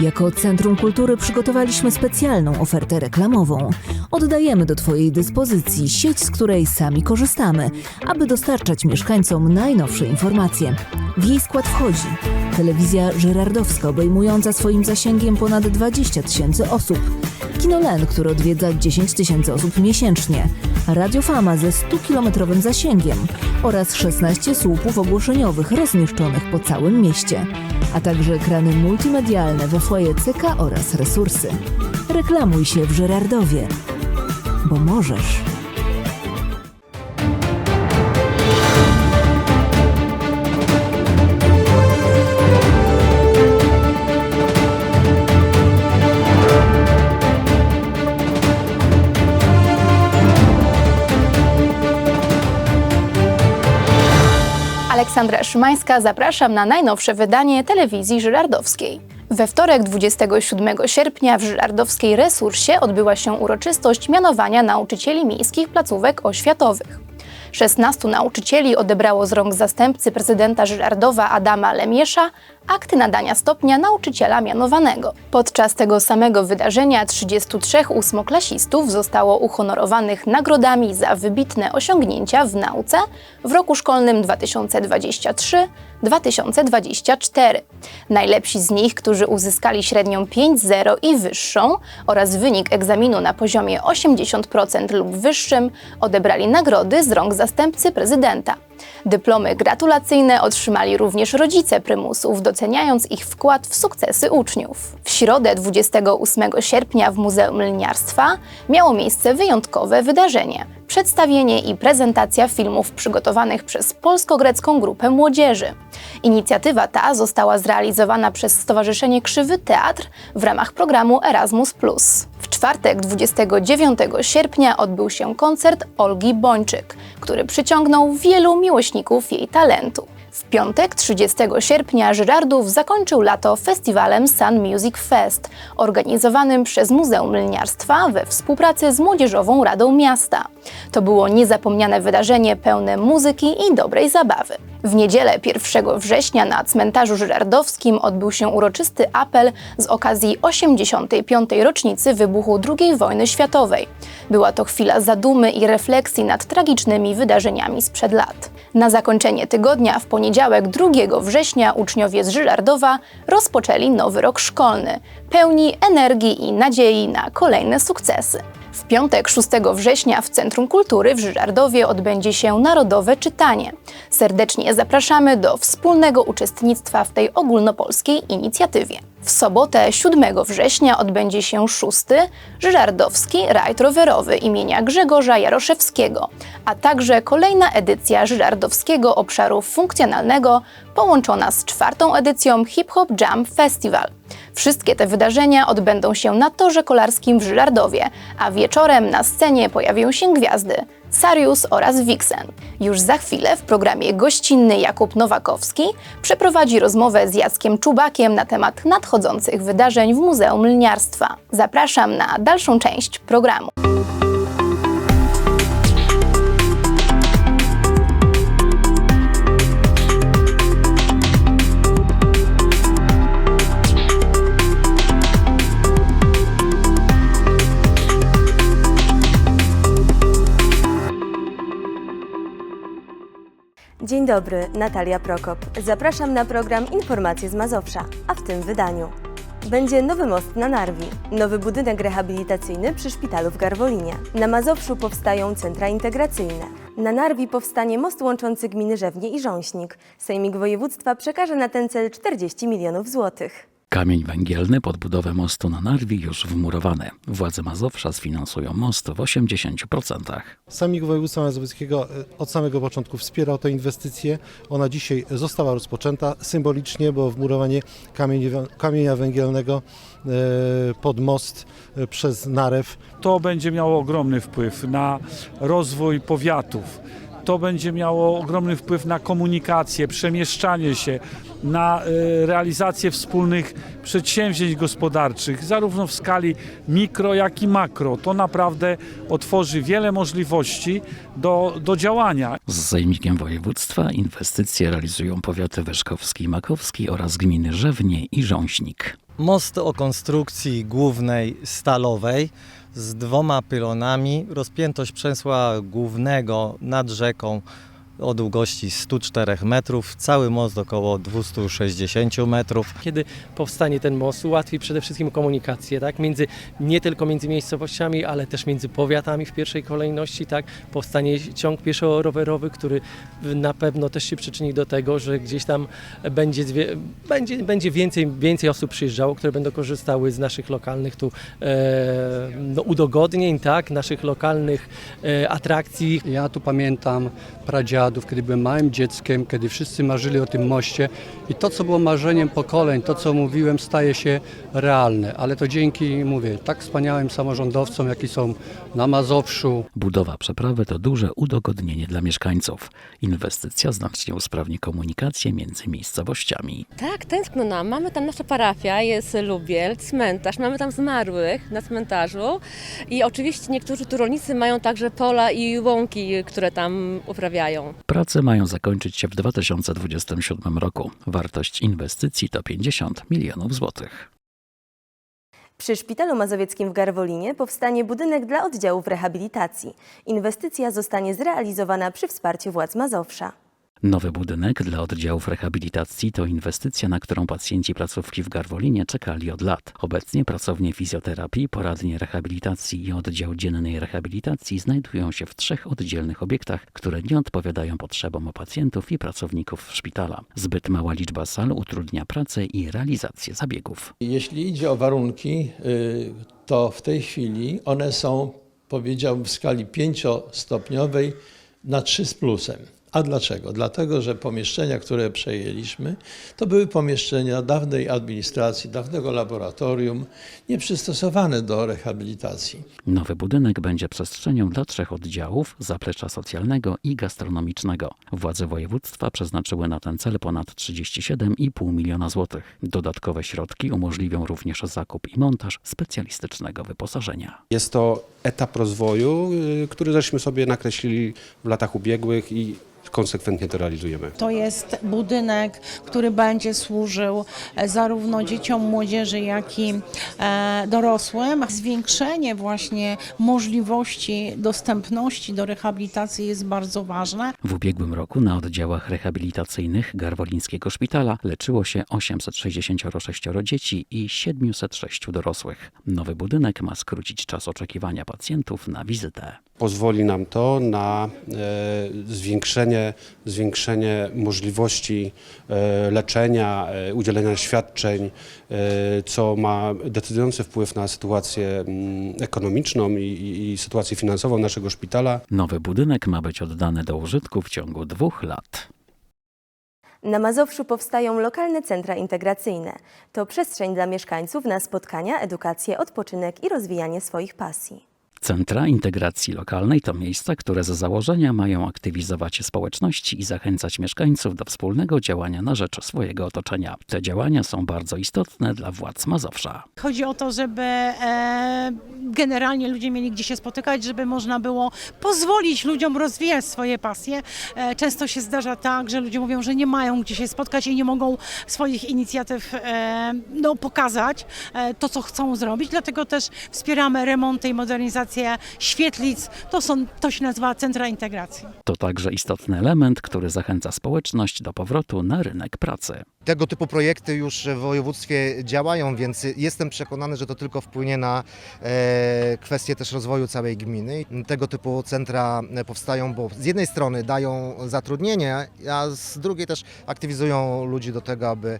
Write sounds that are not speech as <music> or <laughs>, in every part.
Jako Centrum Kultury przygotowaliśmy specjalną ofertę reklamową. Oddajemy do Twojej dyspozycji sieć, z której sami korzystamy, aby dostarczać mieszkańcom najnowsze informacje. W jej skład wchodzi telewizja żyrardowska obejmująca swoim zasięgiem ponad 20 tysięcy osób, Kino Len, które odwiedza 10 tysięcy osób miesięcznie, Radio Fama ze 100-kilometrowym zasięgiem oraz 16 słupów ogłoszeniowych rozmieszczonych po całym mieście, a także ekrany multimedialne we foyer CK oraz resursy. Reklamuj się w Żyrardowie, bo możesz. Aleksandra Szymańska, zapraszam na najnowsze wydanie telewizji żyrardowskiej. We wtorek 27 sierpnia w żyrardowskiej resursie odbyła się uroczystość mianowania nauczycieli miejskich placówek oświatowych. 16 nauczycieli odebrało z rąk zastępcy prezydenta Żyrardowa Adama Lemiesza akty nadania stopnia nauczyciela mianowanego. Podczas tego samego wydarzenia 33 ósmoklasistów zostało uhonorowanych nagrodami za wybitne osiągnięcia w nauce w roku szkolnym 2023-2024. Najlepsi z nich, którzy uzyskali średnią 5.0 i wyższą oraz wynik egzaminu na poziomie 80% lub wyższym, odebrali nagrody z rąk zastępcy prezydenta. Dyplomy gratulacyjne otrzymali również rodzice prymusów, doceniając ich wkład w sukcesy uczniów. W środę 28 sierpnia w Muzeum Liniarstwa miało miejsce wyjątkowe wydarzenie przedstawienie i prezentacja filmów przygotowanych przez Polsko-Grecką Grupę Młodzieży. Inicjatywa ta została zrealizowana przez Stowarzyszenie Krzywy Teatr w ramach programu Erasmus. W czwartek 29 sierpnia odbył się koncert Olgi Bończyk, który przyciągnął wielu miłośników jej talentu. W piątek 30 sierpnia Żyrardów zakończył lato festiwalem Sun Music Fest, organizowanym przez Muzeum Liniarstwa we współpracy z Młodzieżową Radą Miasta. To było niezapomniane wydarzenie pełne muzyki i dobrej zabawy. W niedzielę 1 września na cmentarzu żyrardowskim odbył się uroczysty apel z okazji 85. rocznicy wybuchu II wojny światowej. Była to chwila zadumy i refleksji nad tragicznymi wydarzeniami sprzed lat. Na zakończenie tygodnia w poniedziałek 2 września uczniowie z Żyrardowa rozpoczęli nowy rok szkolny, pełni energii i nadziei na kolejne sukcesy. W piątek 6 września w Centrum Kultury w Żyrardowie odbędzie się Narodowe Czytanie. Serdecznie zapraszamy do wspólnego uczestnictwa w tej ogólnopolskiej inicjatywie. W sobotę 7 września odbędzie się szósty Żyrardowski Rajd Rowerowy imienia Grzegorza Jaroszewskiego, a także kolejna edycja Żyrardowskiego Obszaru Funkcjonalnego połączona z czwartą edycją Hip Hop Jam Festival. Wszystkie te wydarzenia odbędą się na torze kolarskim w Żyrardowie, a wieczorem na scenie pojawią się gwiazdy Sarius oraz Vixen. Już za chwilę w programie gościnny Jakub Nowakowski przeprowadzi rozmowę z Jackiem Czubakiem na temat nadchodzących wydarzeń w Muzeum Lniarstwa. Zapraszam na dalszą część programu. Dzień dobry, Natalia Prokop. Zapraszam na program Informacje z Mazowsza, a w tym wydaniu będzie nowy most na Narwi, nowy budynek rehabilitacyjny przy szpitalu w Garwolinie. Na Mazowszu powstają centra integracyjne. Na Narwi powstanie most łączący gminy Żewnie i Rząśnik. Sejmik Województwa przekaże na ten cel 40 milionów złotych. Kamień węgielny pod budowę mostu na Narwi już wmurowany. Władze Mazowsza sfinansują most w 80%. Samik Województwa Mazowieckiego e, od samego początku wspierał tę inwestycję. Ona dzisiaj została rozpoczęta symbolicznie, bo wmurowanie kamienia węgielnego e, pod most e, przez Narew To będzie miało ogromny wpływ na rozwój powiatów. To będzie miało ogromny wpływ na komunikację, przemieszczanie się, na e, realizację wspólnych przedsięwzięć gospodarczych, zarówno w skali mikro, jak i makro. To naprawdę otworzy wiele możliwości do, do działania. Z Sejmikiem Województwa inwestycje realizują powiaty Wyszkowski i Makowski oraz gminy Żewnie i Rząśnik. Most o konstrukcji głównej stalowej z dwoma pylonami. Rozpiętość przęsła głównego nad rzeką o długości 104 metrów. Cały most około 260 metrów. Kiedy powstanie ten most, ułatwi przede wszystkim komunikację, tak? Między, nie tylko między miejscowościami, ale też między powiatami w pierwszej kolejności, tak? Powstanie ciąg pieszo-rowerowy, który na pewno też się przyczyni do tego, że gdzieś tam będzie, będzie, będzie więcej, więcej osób przyjeżdżało, które będą korzystały z naszych lokalnych tu e, no, udogodnień, tak? Naszych lokalnych e, atrakcji, Ja tu pamiętam pradziadów, kiedy byłem małym dzieckiem, kiedy wszyscy marzyli o tym moście i to, co było marzeniem pokoleń, to, co mówiłem, staje się realne. Ale to dzięki, mówię, tak wspaniałym samorządowcom, jaki są na Mazowszu, Budowa przeprawy to duże udogodnienie dla mieszkańców. Inwestycja znacznie usprawni komunikację między miejscowościami. Tak, tęskno nam. Mamy tam nasza parafia, jest Lubiel, cmentarz, mamy tam zmarłych na cmentarzu i oczywiście niektórzy tu rolnicy mają także pola i łąki, które tam uprawiają. Prace mają zakończyć się w 2027 roku. Wartość inwestycji to 50 milionów złotych. Przy Szpitalu Mazowieckim w Garwolinie powstanie budynek dla oddziałów rehabilitacji. Inwestycja zostanie zrealizowana przy wsparciu władz Mazowsza. Nowy budynek dla oddziałów rehabilitacji to inwestycja, na którą pacjenci placówki w Garwolinie czekali od lat. Obecnie pracownie fizjoterapii, poradnie rehabilitacji i oddział dziennej rehabilitacji znajdują się w trzech oddzielnych obiektach, które nie odpowiadają potrzebom pacjentów i pracowników szpitala. Zbyt mała liczba sal utrudnia pracę i realizację zabiegów. Jeśli idzie o warunki, y, to w tej chwili one są, powiedziałbym, w skali pięciostopniowej na 3 z plusem. A dlaczego? Dlatego, że pomieszczenia, które przejęliśmy, to były pomieszczenia dawnej administracji, dawnego laboratorium, nieprzystosowane do rehabilitacji. Nowy budynek będzie przestrzenią dla trzech oddziałów zaplecza socjalnego i gastronomicznego. Władze województwa przeznaczyły na ten cel ponad 37,5 miliona złotych. Dodatkowe środki umożliwią również zakup i montaż specjalistycznego wyposażenia. Jest to etap rozwoju, y, który żeśmy sobie nakreślili w latach ubiegłych i konsekwentnie to realizujemy. To jest budynek, który będzie służył e, zarówno dzieciom, młodzieży, jak i e, dorosłym. Zwiększenie właśnie możliwości dostępności do rehabilitacji jest bardzo ważne. W ubiegłym roku na oddziałach rehabilitacyjnych Garwolińskiego Szpitala leczyło się 866 dzieci i 706 dorosłych. Nowy budynek ma skrócić czas oczekiwania pacjentów na wizytę. Pozwoli nam to na e, zwiększenie, zwiększenie możliwości e, leczenia, e, udzielenia świadczeń, e, co ma decydujący wpływ na sytuację mm, ekonomiczną i, i, i sytuację finansową naszego szpitala. Nowy budynek ma być oddany do użytku w ciągu dwóch lat. Na Mazowszu powstają lokalne centra integracyjne. To przestrzeń dla mieszkańców na spotkania, edukację, odpoczynek i rozwijanie swoich pasji. Centra integracji lokalnej to miejsca, które z założenia mają aktywizować społeczności i zachęcać mieszkańców do wspólnego działania na rzecz swojego otoczenia. Te działania są bardzo istotne dla władz Mazowsza. Chodzi o to, żeby e, generalnie ludzie mieli gdzie się spotykać, żeby można było pozwolić ludziom rozwijać swoje pasje. E, często się zdarza tak, że ludzie mówią, że nie mają gdzie się spotkać i nie mogą swoich inicjatyw e, no, pokazać, e, to co chcą zrobić, dlatego też wspieramy remonty i modernizację świetlic. To, są, to się nazywa centra integracji. To także istotny element, który zachęca społeczność do powrotu na rynek pracy. Tego typu projekty już w województwie działają, więc jestem przekonany, że to tylko wpłynie na e, kwestię też rozwoju całej gminy. Tego typu centra powstają, bo z jednej strony dają zatrudnienie, a z drugiej też aktywizują ludzi do tego, aby,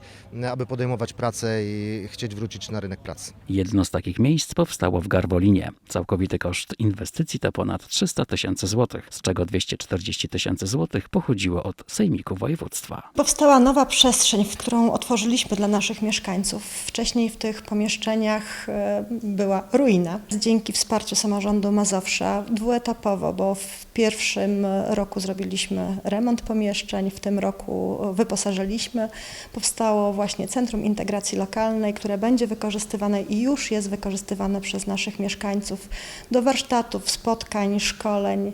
aby podejmować pracę i chcieć wrócić na rynek pracy. Jedno z takich miejsc powstało w Garwolinie. Całkowity koszt inwestycji to ponad 300 tysięcy złotych, z czego 240 tysięcy złotych pochodziło od Sejmiku Województwa. Powstała nowa przestrzeń, w którą otworzyliśmy dla naszych mieszkańców. Wcześniej w tych pomieszczeniach e, była ruina. Dzięki wsparciu samorządu Mazowsza dwuetapowo, bo w pierwszym roku zrobiliśmy remont pomieszczeń, w tym roku wyposażyliśmy. Powstało właśnie Centrum Integracji Lokalnej, które będzie wykorzystywane i już jest wykorzystywane przez naszych mieszkańców do warsztatów, spotkań, szkoleń,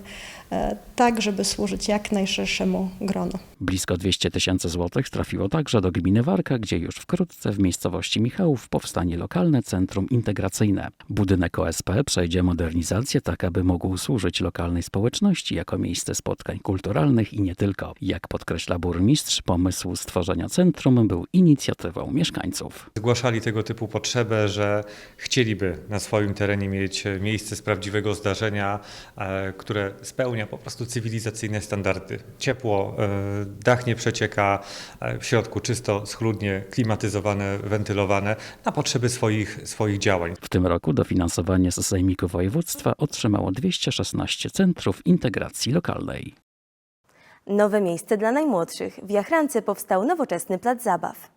tak żeby służyć jak najszerszemu gronu. Blisko 200 tysięcy złotych trafiło także do gminy Warka, gdzie już wkrótce w miejscowości Michałów powstanie lokalne centrum integracyjne. Budynek OSP przejdzie modernizację tak, aby mógł służyć lokalnej społeczności jako miejsce spotkań kulturalnych i nie tylko. Jak podkreśla burmistrz, pomysł stworzenia centrum był inicjatywą mieszkańców. Zgłaszali tego typu potrzebę, że chcieliby na swoim terenie mieć miejsce z prawdziwego zdarzenia, e, które spełnia po prostu cywilizacyjne standardy. Ciepło, e, dach nie przecieka, e, w środku czysto, schludnie, klimatyzowane, wentylowane na potrzeby swoich, swoich działań. W tym roku dofinansowanie z Sejmiku Województwa otrzymało 216 centrów integracji lokalnej. Nowe miejsce dla najmłodszych. W Jachrance powstał nowoczesny plac zabaw.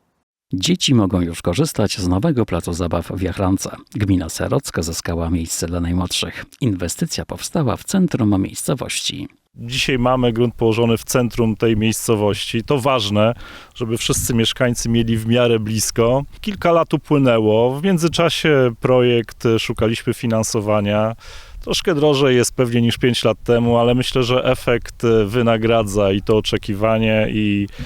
Dzieci mogą już korzystać z nowego placu zabaw w Jachrance. Gmina Serocka zyskała miejsce dla najmłodszych. Inwestycja powstała w centrum miejscowości. Dzisiaj mamy grunt położony w centrum tej miejscowości. To ważne, żeby wszyscy mieszkańcy mieli w miarę blisko. Kilka lat upłynęło. W międzyczasie projekt szukaliśmy finansowania. Troszkę drożej jest pewnie niż 5 lat temu, ale myślę, że efekt wynagradza i to oczekiwanie i e,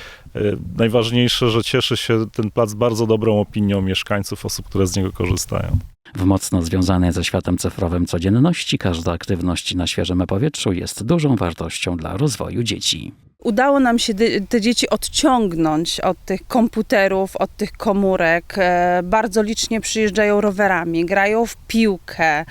najważniejsze, że cieszy się ten plac bardzo dobrą opinią mieszkańców, osób, które z niego korzystają. W mocno związanej ze światem cyfrowym codzienności każda aktywność na świeżym powietrzu jest dużą wartością dla rozwoju dzieci. Udało nam się te dzieci odciągnąć od tych komputerów, od tych komórek. E, Bardzo licznie przyjeżdżają rowerami, grają w piłkę,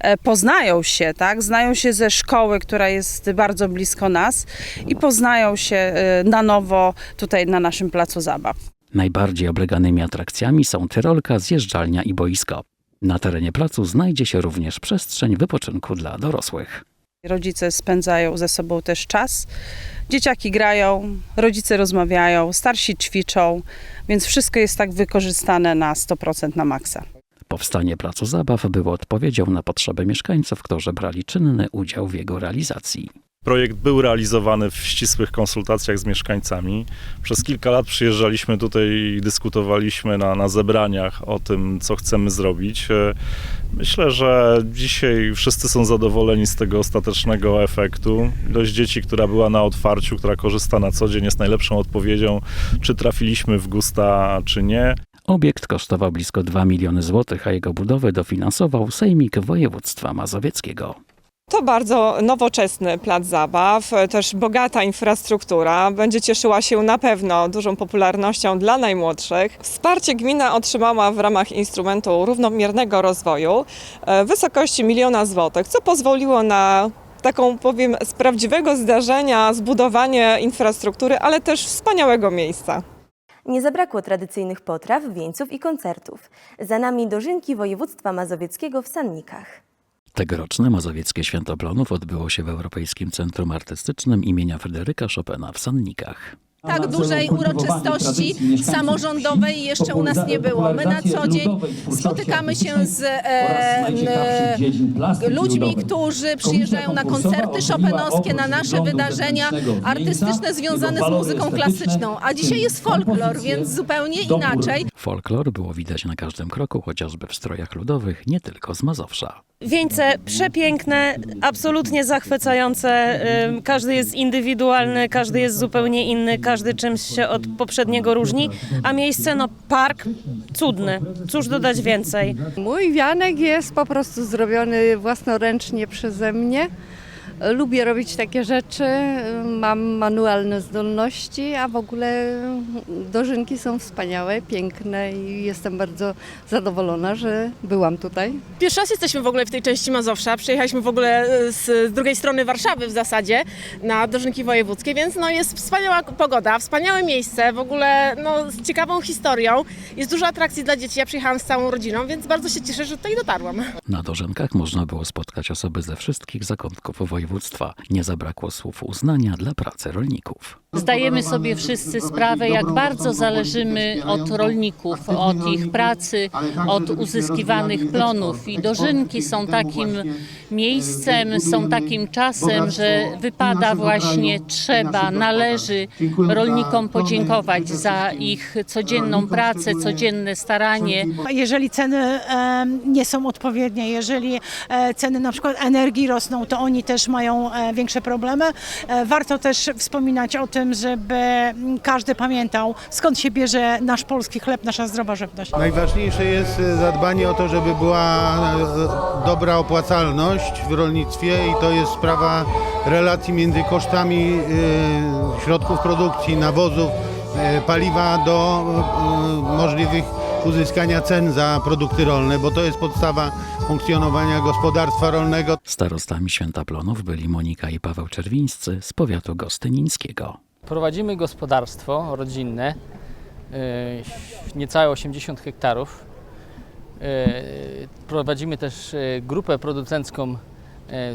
e, poznają się, tak? Znają się ze szkoły, która jest bardzo blisko nas i poznają się e, na nowo tutaj na naszym placu zabaw. Najbardziej obleganymi atrakcjami są tyrolka, zjeżdżalnia i boisko. Na terenie placu znajdzie się również przestrzeń wypoczynku dla dorosłych. Rodzice spędzają ze sobą też czas. Dzieciaki grają, rodzice rozmawiają, starsi ćwiczą, więc wszystko jest tak wykorzystane na 100% na maksa. Powstanie placu zabaw było odpowiedzią na potrzeby mieszkańców, którzy brali czynny udział w jego realizacji. Projekt był realizowany w ścisłych konsultacjach z mieszkańcami. Przez kilka lat przyjeżdżaliśmy tutaj i dyskutowaliśmy na, na zebraniach o tym, co chcemy zrobić. Myślę, że dzisiaj wszyscy są zadowoleni z tego ostatecznego efektu. Ilość dzieci, która była na otwarciu, która korzysta na co dzień, jest najlepszą odpowiedzią, czy trafiliśmy w gusta, czy nie. Obiekt kosztował blisko 2 miliony złotych, a jego budowę dofinansował Sejmik Województwa Mazowieckiego. To bardzo nowoczesny plac zabaw, też bogata infrastruktura. Będzie cieszyła się na pewno dużą popularnością dla najmłodszych. Wsparcie gmina otrzymała w ramach instrumentu równomiernego rozwoju e, w wysokości miliona złotych, co pozwoliło na taką powiem z prawdziwego zdarzenia zbudowanie infrastruktury, ale też wspaniałego miejsca. Nie zabrakło tradycyjnych potraw, wieńców i koncertów. Za nami dożynki województwa mazowieckiego w Sannikach. Tegoroczne Mazowieckie Święto Plonów odbyło się w Europejskim Centrum Artystycznym imienia Fryderyka Chopina w Sannikach. Tak dużej uroczystości samorządowej jeszcze u nas nie było. My na co dzień spotykamy się z e, e, ludźmi, którzy przyjeżdżają na koncerty szopenowskie, na nasze wydarzenia artystyczne związane z muzyką klasyczną. A dzisiaj jest folklor, więc zupełnie inaczej. Folklor było widać na każdym kroku, chociażby w strojach ludowych, nie tylko z Mazowsza. Wieńce przepiękne, absolutnie zachwycające. Każdy jest indywidualny, każdy jest zupełnie inny, każdy czymś się od poprzedniego różni, a miejsce, no park, cudny. Cóż dodać więcej? Mój wianek jest po prostu zrobiony własnoręcznie przeze mnie. Lubię robić takie rzeczy, mam manualne zdolności, a w ogóle dożynki są wspaniałe, piękne i jestem bardzo zadowolona, że byłam tutaj. Pierwszy raz jesteśmy w ogóle w tej części Mazowsza. Przyjechaliśmy w ogóle z, z drugiej strony Warszawy w zasadzie na dożynki wojewódzkie, więc no jest wspaniała pogoda, wspaniałe miejsce, w ogóle no, z ciekawą historią. Jest dużo atrakcji dla dzieci. Ja przyjechałam z całą rodziną, więc bardzo się cieszę, że tutaj dotarłam. Na dożynkach można było spotkać osoby ze wszystkich zakątków województwa. Województwa. Nie zabrakło słów uznania dla pracy rolników. Zdajemy sobie wszyscy sprawę, jak bardzo zależymy od rolników, od ich pracy, od uzyskiwanych plonów. I dożynki są takim miejscem, są takim czasem, że wypada właśnie, trzeba, należy rolnikom podziękować za ich codzienną pracę, codzienne staranie. Jeżeli ceny e, nie są odpowiednie, jeżeli e, ceny na przykład energii rosną, to oni też mają e, większe problemy. E, warto też wspominać o tym, żeby każdy pamiętał, skąd się bierze nasz polski chleb, nasza zdrowa żywność. Najważniejsze jest e, zadbanie o to, żeby była dobra opłacalność w rolnictwie i to jest sprawa relacji między kosztami środków produkcji, nawozów, paliwa do możliwych uzyskania cen za produkty rolne, bo to jest podstawa funkcjonowania gospodarstwa rolnego. Starostami Święta Plonów byli Monika i Paweł Czerwińscy z powiatu gostynińskiego. Prowadzimy gospodarstwo rodzinne, e, niecałe 80 hektarów. E, Prowadzimy też e, grupę producencką,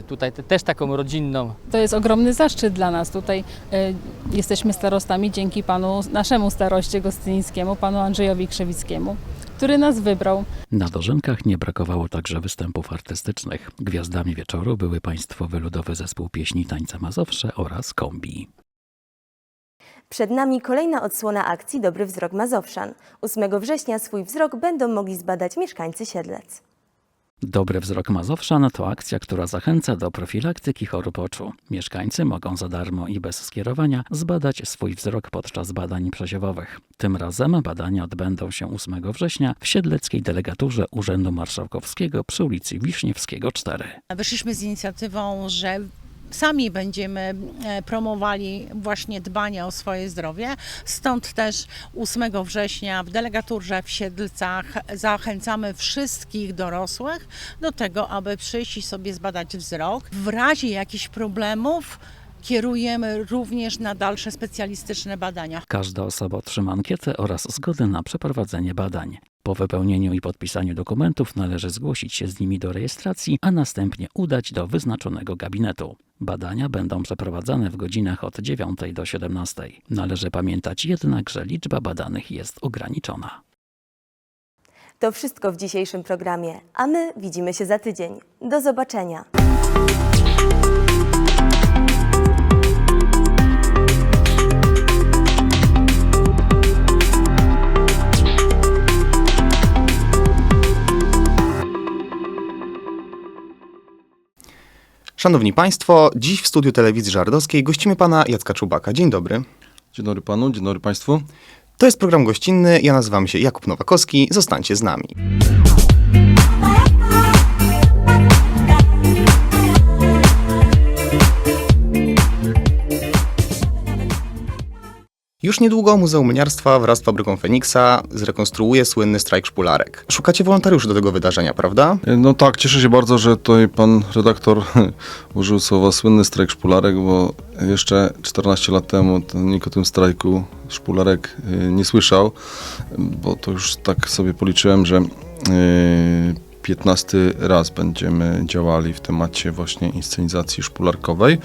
tutaj te- też taką rodzinną. To jest ogromny zaszczyt dla nas. Tutaj e, jesteśmy starostami dzięki panu, naszemu staroście gostyńskiemu, panu Andrzejowi Krzewickiemu, który nas wybrał. Na dożynkach nie brakowało także występów artystycznych. Gwiazdami wieczoru były Państwowy Ludowy Zespół Pieśni Tańca Mazowsze oraz Kombi. Przed nami kolejna odsłona akcji Dobry Wzrok Mazowszan. 8 września swój wzrok będą mogli zbadać mieszkańcy Siedlec. Dobry wzrok Mazowszan to akcja, która zachęca do profilaktyki chorób oczu. Mieszkańcy mogą za darmo i bez skierowania zbadać swój wzrok podczas badań przesiewowych. Tym razem badania odbędą się 8 września w Siedleckiej Delegaturze Urzędu Marszałkowskiego przy ulicy Wiśniewskiego 4. Wyszliśmy z inicjatywą, że sami będziemy e, promowali właśnie dbanie o swoje zdrowie. Stąd też 8 września w delegaturze w Siedlcach zachęcamy wszystkich dorosłych do tego, aby przyjść i sobie zbadać wzrok. W razie jakichś problemów kierujemy również na dalsze specjalistyczne badania. Każda osoba otrzyma ankietę oraz zgodę na przeprowadzenie badań. Po wypełnieniu i podpisaniu dokumentów należy zgłosić się z nimi do rejestracji, a następnie udać do wyznaczonego gabinetu. Badania będą przeprowadzane w godzinach od 9 do 17. Należy pamiętać jednak, że liczba badanych jest ograniczona. To wszystko w dzisiejszym programie, a my widzimy się za tydzień. Do zobaczenia. Szanowni Państwo, dziś w studiu telewizji żardowskiej gościmy pana Jacka Czubaka. Dzień dobry. Dzień dobry panu, dzień dobry państwu. To jest program gościnny, ja nazywam się Jakub Nowakowski, zostańcie z nami. Już niedługo Muzeum Mniarstwa wraz z fabryką Feniksa zrekonstruuje słynny strajk szpularek. Szukacie wolontariuszy do tego wydarzenia, prawda? No tak, cieszę się bardzo, że tutaj pan redaktor <laughs> użył słowa słynny strajk szpularek, bo jeszcze 14 lat temu nikt o tym strajku szpularek y, nie słyszał, bo to już tak sobie policzyłem, że y, 15 raz będziemy działali w temacie właśnie inscenizacji szpularkowej.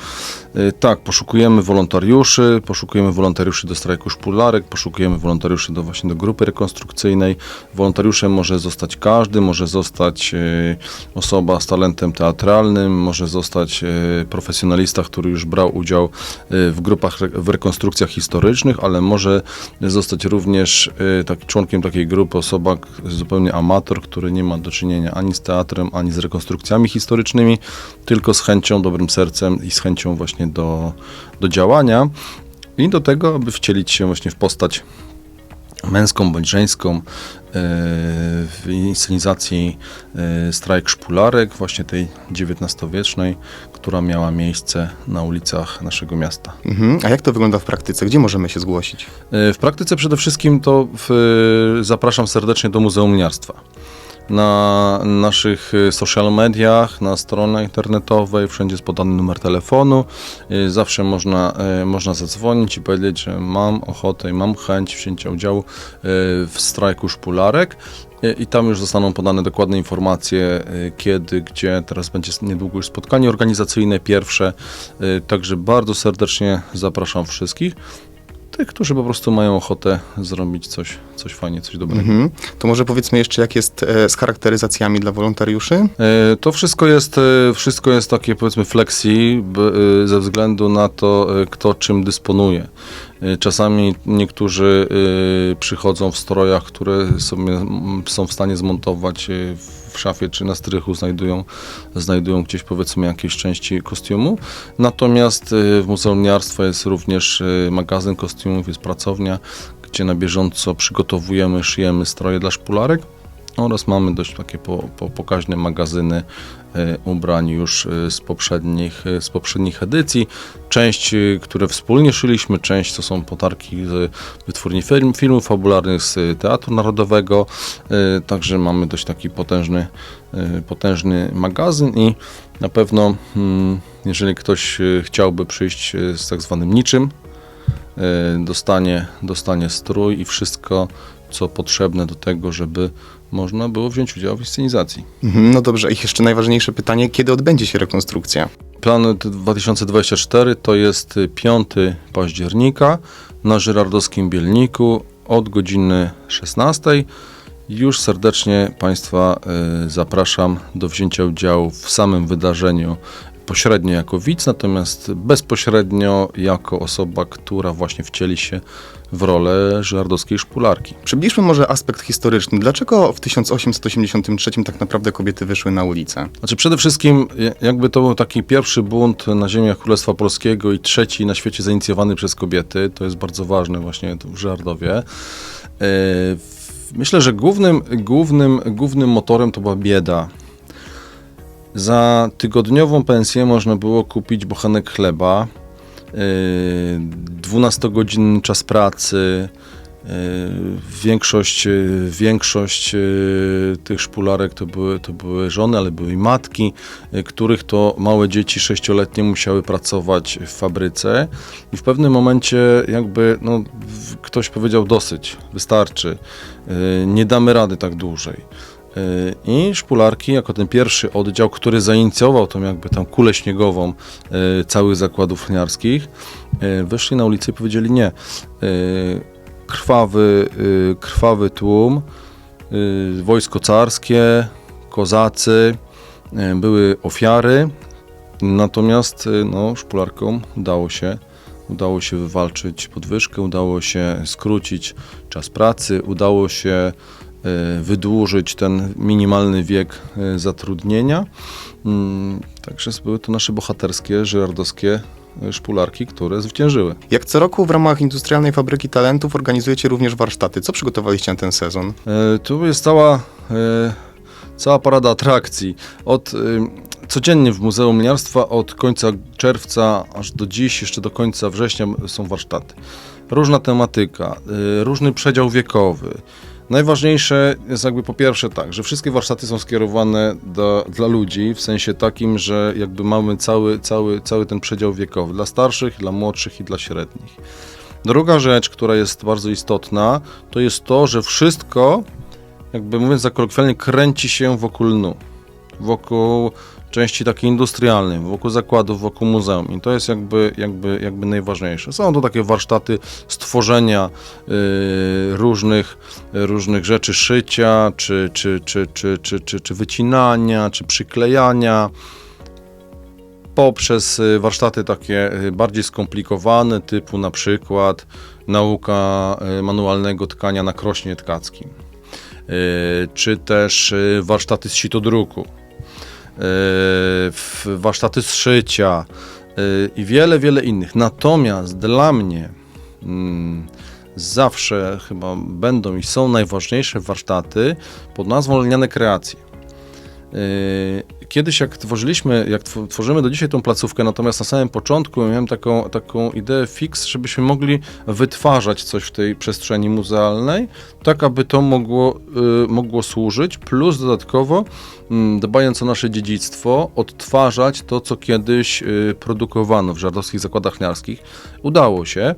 Y, Tak, poszukujemy wolontariuszy, poszukujemy wolontariuszy do strajku szpularek, poszukujemy wolontariuszy do właśnie do grupy rekonstrukcyjnej. Wolontariuszem może zostać każdy, może zostać y, osoba z talentem teatralnym, może zostać y, profesjonalista, który już brał udział w grupach, w rekonstrukcjach historycznych, ale może zostać również tak, członkiem takiej grupy osoba zupełnie amator, który nie ma do czynienia ani z teatrem, ani z rekonstrukcjami historycznymi, tylko z chęcią, dobrym sercem i z chęcią właśnie do, do działania i do tego, aby wcielić się właśnie w postać męską bądź żeńską e, w inscenizacji e, strajk szpularek, właśnie tej XIX-wiecznej, która miała miejsce na ulicach naszego miasta. Mhm. A jak to wygląda w praktyce? Gdzie możemy się zgłosić? E, W praktyce przede wszystkim to w, zapraszam serdecznie do Muzeum Mniarstwa. Na naszych y, social mediach, na stronie internetowej, wszędzie jest podany numer telefonu. Y, Zawsze można, y, można zadzwonić i powiedzieć, że mam ochotę i mam chęć wzięcia udziału w strajku szpularek. I tam już zostaną podane dokładne informacje, kiedy, gdzie. Teraz będzie niedługo już spotkanie organizacyjne pierwsze. Także bardzo serdecznie zapraszam wszystkich. Tych, którzy po prostu mają ochotę zrobić coś, coś fajnie, coś dobrego. Mhm. To może powiedzmy jeszcze, jak jest e, z charakteryzacjami dla wolontariuszy? E, To wszystko jest, e, wszystko jest takie powiedzmy flexi e, ze względu na to, e, kto czym dysponuje. E, Czasami niektórzy e, przychodzą w strojach, które sobie m, są w stanie zmontować e, w szafie czy na strychu, znajdują, znajdują gdzieś powiedzmy jakieś części kostiumu. Natomiast e, w Muzeum jest również e, magazyn kostiumów, jest pracownia, gdzie na bieżąco przygotowujemy, szyjemy stroje dla szpularek oraz mamy dość takie po, po, pokaźne magazyny e, ubrań już e, z poprzednich, e, z poprzednich edycji. Część, które wspólnie szyliśmy, część to są potarki z wytwórni film, filmów fabularnych z Teatru Narodowego, także mamy dość taki potężny, potężny magazyn i na pewno, mm, jeżeli ktoś chciałby przyjść z tak zwanym niczym, dostanie, dostanie strój i wszystko, co potrzebne do tego, żeby można było wziąć udział w scenizacji. Mhm, No dobrze, i jeszcze najważniejsze pytanie, kiedy odbędzie się rekonstrukcja? Plan 2024 to jest 5 października na Żyrardowskim Bielniku od godziny 16. Już serdecznie Państwa y, zapraszam do wzięcia udziału w samym wydarzeniu pośrednio jako widz, natomiast bezpośrednio jako osoba, która właśnie wcieli się w rolę żyrardowskiej szpularki. Przybliżmy może aspekt historyczny. Dlaczego w 1883 tak naprawdę kobiety wyszły na ulicę? Znaczy przede wszystkim ja- jakby to był taki pierwszy bunt na ziemiach Królestwa Polskiego i trzeci na świecie zainicjowany przez kobiety. To jest bardzo ważne właśnie w Żardowie. E, Myślę, że głównym, głównym, głównym motorem to była bieda. Za tygodniową pensję można było kupić bochenek chleba, 12-godzinny czas pracy. yy, Większość, yy, większość tych szpularek to były, to były żony, ale były i matki, których to małe dzieci sześcioletnie musiały pracować w fabryce i w pewnym momencie jakby no, ktoś powiedział dosyć, wystarczy, nie damy rady tak dłużej. Yy, I szpularki, jako ten pierwszy oddział, który zainicjował tą jakby tam kulę śniegową yy, całych zakładów chniarskich, yy, wyszli na ulicę i powiedzieli nie. Krwawy, krwawy tłum, wojsko carskie, kozacy, były ofiary, natomiast no, szpularkom udało się Udało się wywalczyć podwyżkę, udało się skrócić czas pracy, udało się e, wydłużyć ten minimalny wiek e, zatrudnienia. Mm, Także były to nasze bohaterskie, żyrardowskie e, szpularki, które zwyciężyły. Jak co roku w ramach Industrialnej Fabryki Talentów organizujecie również warsztaty. Co przygotowaliście na ten sezon? E, Tu jest cała, e, cała parada atrakcji. Od, e, codziennie w Muzeum Lniarstwa od końca czerwca aż do dziś, jeszcze do końca września są warsztaty. Różna tematyka, e, różny przedział wiekowy. Najważniejsze jest jakby po pierwsze tak, że wszystkie warsztaty są skierowane do, dla ludzi, w sensie takim, że jakby mamy cały, cały, cały ten przedział wiekowy dla starszych, dla młodszych i dla średnich. Druga rzecz, która jest bardzo istotna, to jest to, że wszystko, jakby mówiąc za kolokwialnie, kręci się wokół lnu. Wokół części takiej industrialnej, wokół zakładów, wokół muzeum. I to jest jakby, jakby, jakby najważniejsze. Są to takie warsztaty stworzenia y, różnych, różnych rzeczy, szycia, czy, czy, czy, czy, czy, czy, czy wycinania, czy przyklejania poprzez y, warsztaty takie y, bardziej skomplikowane, typu na przykład nauka manualnego tkania na krośnie tkackim, czy też warsztaty z sitodruku, warsztaty z szycia y, i wiele, wiele innych. Natomiast dla mnie mm, zawsze chyba będą i są najważniejsze warsztaty pod nazwą Lniane Kreacje. Kiedyś jak tworzyliśmy, jak tw- tworzymy do dzisiaj tą placówkę, natomiast na samym początku miałem taką, taką ideę fix, żebyśmy mogli wytwarzać coś w tej przestrzeni muzealnej, tak aby to mogło, y, mogło służyć, plus dodatkowo, mm, dbając o nasze dziedzictwo, odtwarzać to, co kiedyś y, produkowano w żardowskich zakładach lniarskich. Udało się.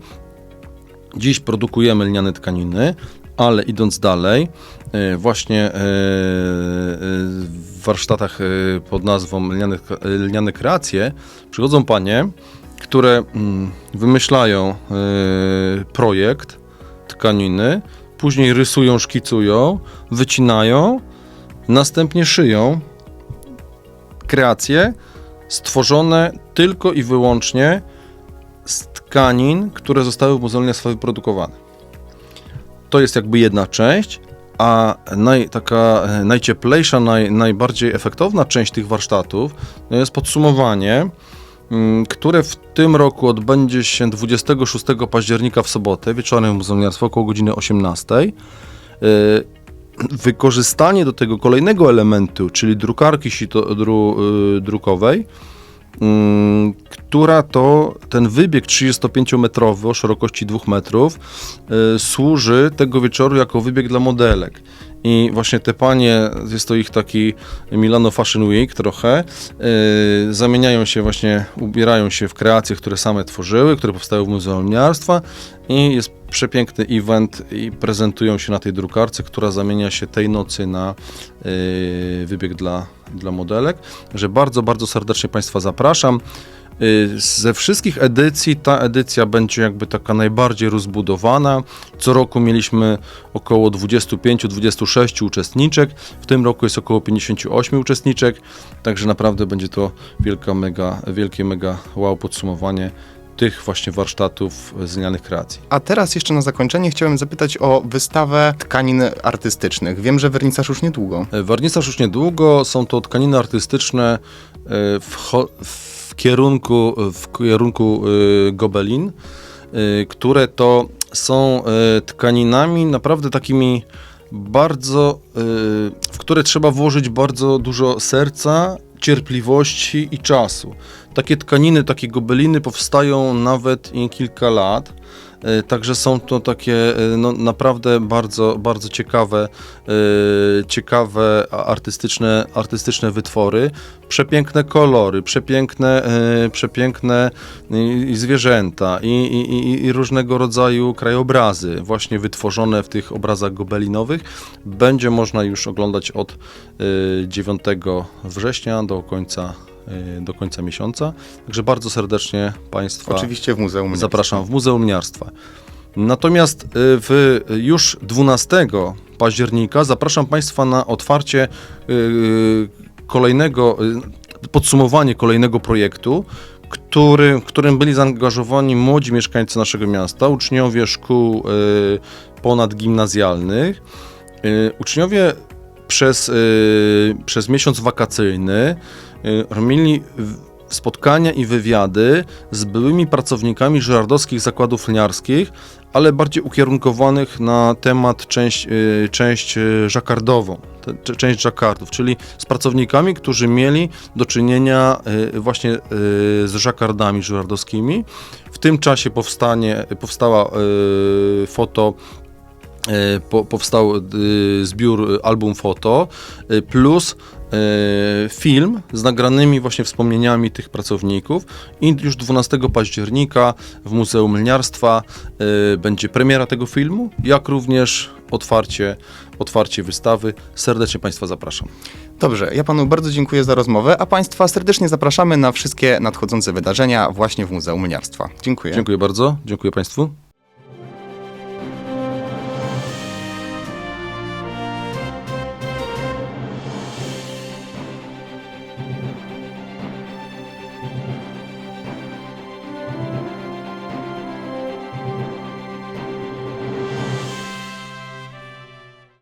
Dziś produkujemy lniane tkaniny, ale idąc dalej, e, właśnie e, e, w warsztatach pod nazwą Lniane, Lniane Kreacje przychodzą panie, które mm, wymyślają projekt tkaniny, później rysują, szkicują, wycinają, następnie szyją kreacje stworzone tylko i wyłącznie z tkanin, które zostały w Muzeum wyprodukowane. To jest jakby jedna część, a naj, taka e, najcieplejsza, naj, najbardziej efektowna część tych warsztatów to jest podsumowanie, mm, które w tym roku odbędzie się 26 października w sobotę wieczorem w Muzeum około godziny 18. E, Wykorzystanie do tego kolejnego elementu, czyli drukarki sito, dru, y, drukowej, która to ten wybieg 35-metrowy o szerokości 2 metrów y, służy tego wieczoru jako wybieg dla modelek. I właśnie te panie, jest to ich taki Milano Fashion Week trochę, y, zamieniają się właśnie, ubierają się w kreacje, które same tworzyły, które powstały w Muzeum Lniarstwa i jest przepiękny event i prezentują się na tej drukarce, która zamienia się tej nocy na y, wybieg dla, dla modelek. Że bardzo, bardzo serdecznie Państwa zapraszam. Y, Ze wszystkich edycji ta edycja będzie jakby taka najbardziej rozbudowana. Co roku mieliśmy około 25-26 uczestniczek. W tym roku jest około 58 uczestniczek. Także naprawdę będzie to wielka, mega, wielkie mega wow podsumowanie tych właśnie warsztatów z lnianych kreacji. A teraz jeszcze na zakończenie chciałem zapytać o wystawę tkanin artystycznych. Wiem, że wernisaż już niedługo. E, Wernisaż już niedługo, są to tkaniny artystyczne e, w, w kierunku, w kierunku e, gobelin, e, które to są e, tkaninami naprawdę takimi bardzo, e, w które trzeba włożyć bardzo dużo serca, cierpliwości i czasu. Takie tkaniny, takie gobeliny powstają nawet i kilka lat. E, Także są to takie e, no, naprawdę bardzo, bardzo ciekawe, e, ciekawe artystyczne, artystyczne wytwory. Przepiękne kolory, przepiękne, e, przepiękne i, i zwierzęta i, i, i, różnego rodzaju krajobrazy właśnie wytworzone w tych obrazach gobelinowych. Będzie można już oglądać od e, 9 września do końca e, do końca miesiąca. Także bardzo serdecznie Państwa Oczywiście w Muzeum Lniarstwa. zapraszam w Muzeum Lniarstwa. Natomiast w już 12 października zapraszam Państwa na otwarcie kolejnego, y, podsumowanie kolejnego projektu, który, w którym byli zaangażowani młodzi mieszkańcy naszego miasta, uczniowie szkół y, ponadgimnazjalnych. Y, Uczniowie przez, przez miesiąc wakacyjny w- spotkania i wywiady z byłymi pracownikami żyrardowskich zakładów lniarskich, ale bardziej ukierunkowanych na temat część, y, część y, żakardową, część żakardów, czyli z pracownikami, którzy mieli do czynienia y, właśnie z żakardami żyrardowskimi. W tym czasie powstanie, powstała foto po, powstał zbiór album foto plus film z nagranymi właśnie wspomnieniami tych pracowników i już 12 października w Muzeum Lniarstwa y, będzie premiera tego filmu, jak również otwarcie, otwarcie wystawy. Serdecznie Państwa zapraszam. Dobrze, ja panu bardzo dziękuję za rozmowę, a państwa serdecznie zapraszamy na wszystkie nadchodzące wydarzenia właśnie w Muzeum Lniarstwa. Dziękuję. Dziękuję bardzo, dziękuję Państwu.